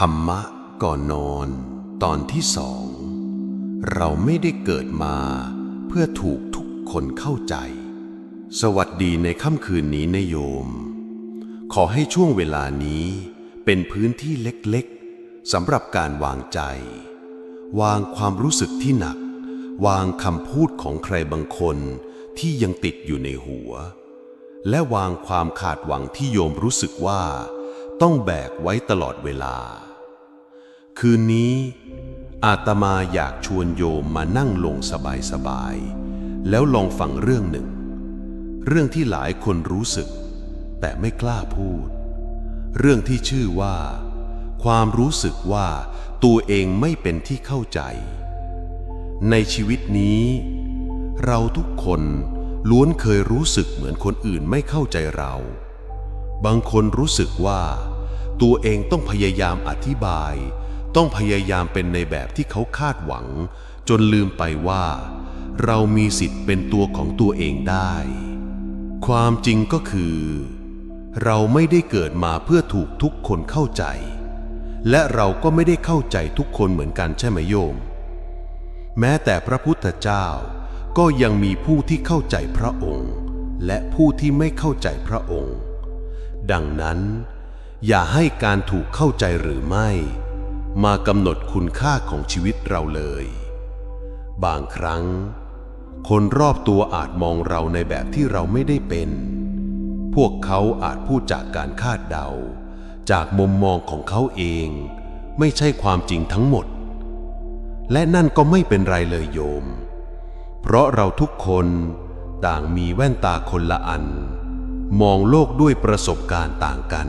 ธรรมะก่อนนอน ตอนที่สอง เราไม่ได้เกิดมา เพื่อถูกทุกคนเข้าใจ สวัสดีในค่ำคืนนี้นะโยม ขอให้ช่วงเวลานี้เป็นพื้นที่เล็กๆสำหรับการวางใจ วางความรู้สึกที่หนัก วางคำพูดของใครบางคนที่ยังติดอยู่ในหัว และวางความขาดหวังที่โยมรู้สึกว่า ต้องแบกไว้ตลอดเวลา คืนนี้อาตมาอยากชวนโยมมานั่งลงสบายๆ แล้วลองฟังเรื่องหนึ่ง เรื่องที่หลายคนรู้สึก แต่ไม่กล้าพูด เรื่องที่ชื่อว่า ความรู้สึกว่าตัวเองไม่เป็นที่เข้าใจ ในชีวิตนี้ เราทุกคนล้วนเคยรู้สึกเหมือนคนอื่นไม่เข้าใจเรา บางคนรู้สึกว่า ตัวเองต้องพยายามอธิบาย ต้องพยายามเป็นในแบบที่เขาคาดหวัง จนลืมไปว่า เรามีสิทธิ์เป็นตัวของตัวเองได้ ความจริงก็คือ เราไม่ได้เกิดมาเพื่อถูกทุกคนเข้าใจ และเราก็ไม่ได้เข้าใจทุกคนเหมือนกันใช่ไหมโยม แม้แต่พระพุทธเจ้าก็ยังมีผู้ที่เข้าใจพระองค์ และผู้ที่ไม่เข้าใจพระองค์ ดังนั้น อย่าให้การถูกเข้าใจหรือไม่ มากำหนดคุณค่าของชีวิตเราเลย บางครั้ง คนรอบตัวอาจมองเราในแบบที่เราไม่ได้เป็น พวกเขาอาจพูดจากการคาดเดา จากมุมมองของเขาเอง ไม่ใช่ความจริงทั้งหมด และนั่นก็ไม่เป็นไรเลยโยม เพราะเราทุกคนต่างมีแว่นตาคนละอัน มองโลกด้วยประสบการณ์ต่างกัน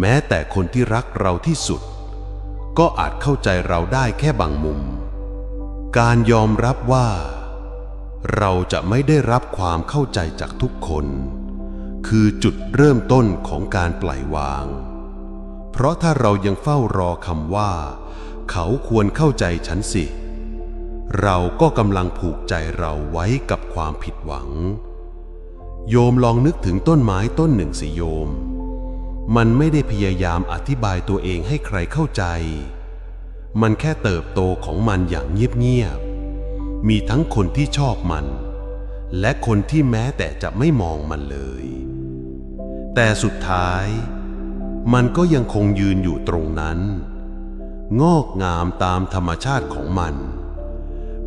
แม้แต่คนที่รักเราที่สุด ก็อาจเข้าใจเราได้แค่บางมุม การยอมรับว่า เราจะไม่ได้รับความเข้าใจจากทุกคน คือจุดเริ่มต้นของการปล่อยวาง เพราะถ้าเรายังเฝ้ารอคำว่า เขาควรเข้าใจฉันสิ เราก็กำลังผูกใจเราไว้กับความผิดหวัง โยมลองนึกถึงต้นไม้ต้นหนึ่งสิโยม มันไม่ได้พยายามอธิบายตัวเองให้ใครเข้าใจ มันแค่เติบโตของมันอย่างเงียบๆ มีทั้งคนที่ชอบมัน และคนที่แม้แต่จะไม่มองมันเลย แต่สุดท้าย มันก็ยังคงยืนอยู่ตรงนั้น งอกงามตามธรรมชาติของมัน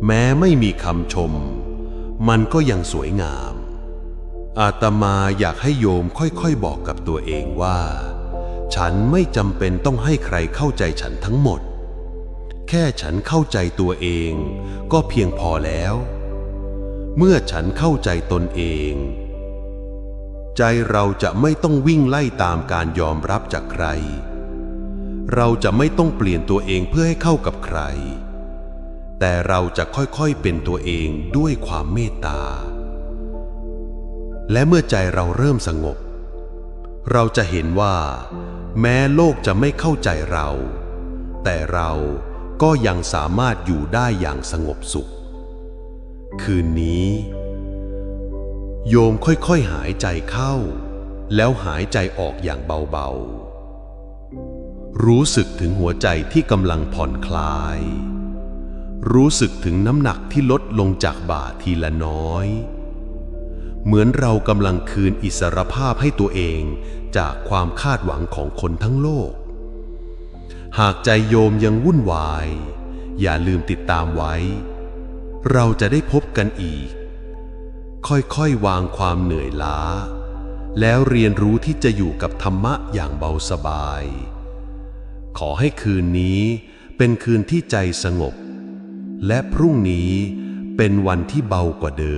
แม้ไม่มีคำชม มันก็ยังสวยงาม อาตมาอยากให้โยมค่อยๆบอกกับตัวเองว่า ฉันไม่จำเป็นต้องให้ใครเข้าใจฉันทั้งหมด แค่ฉันเข้าใจตัวเอง ก็เพียงพอแล้ว เมื่อฉันเข้าใจตนเอง ใจเราจะไม่ต้องวิ่งไล่ตามการยอมรับจากใคร เราจะไม่ต้องเปลี่ยนตัวเองเพื่อให้เข้ากับใคร แต่เราจะค่อยๆเป็นตัวเองด้วยความเมตตา และเมื่อใจเราเริ่มสงบ เราจะเห็นว่า แม้โลกจะไม่เข้าใจเรา แต่เราก็ยังสามารถอยู่ได้อย่างสงบสุข คืนนี้ โยมค่อยๆหายใจเข้า แล้วหายใจออกอย่างเบาๆ รู้สึกถึงหัวใจที่กำลังผ่อนคลาย รู้สึกถึงน้ำหนักที่ลดลงจากบ่าทีละน้อย เหมือนเรากำลังคืนอิสรภาพให้ตัวเองจากความคาดหวังของคนทั้งโลก หากใจโยมยังวุ่นวาย อย่าลืมติดตามไว้ เราจะได้พบกันอีก ค่อยๆวางความเหนื่อยล้า แล้วเรียนรู้ที่จะอยู่กับธรรมะอย่างเบาสบาย ขอให้คืนนี้เป็นคืนที่ใจสงบ และพรุ่งนี้เป็นวันที่เบากว่าเดิม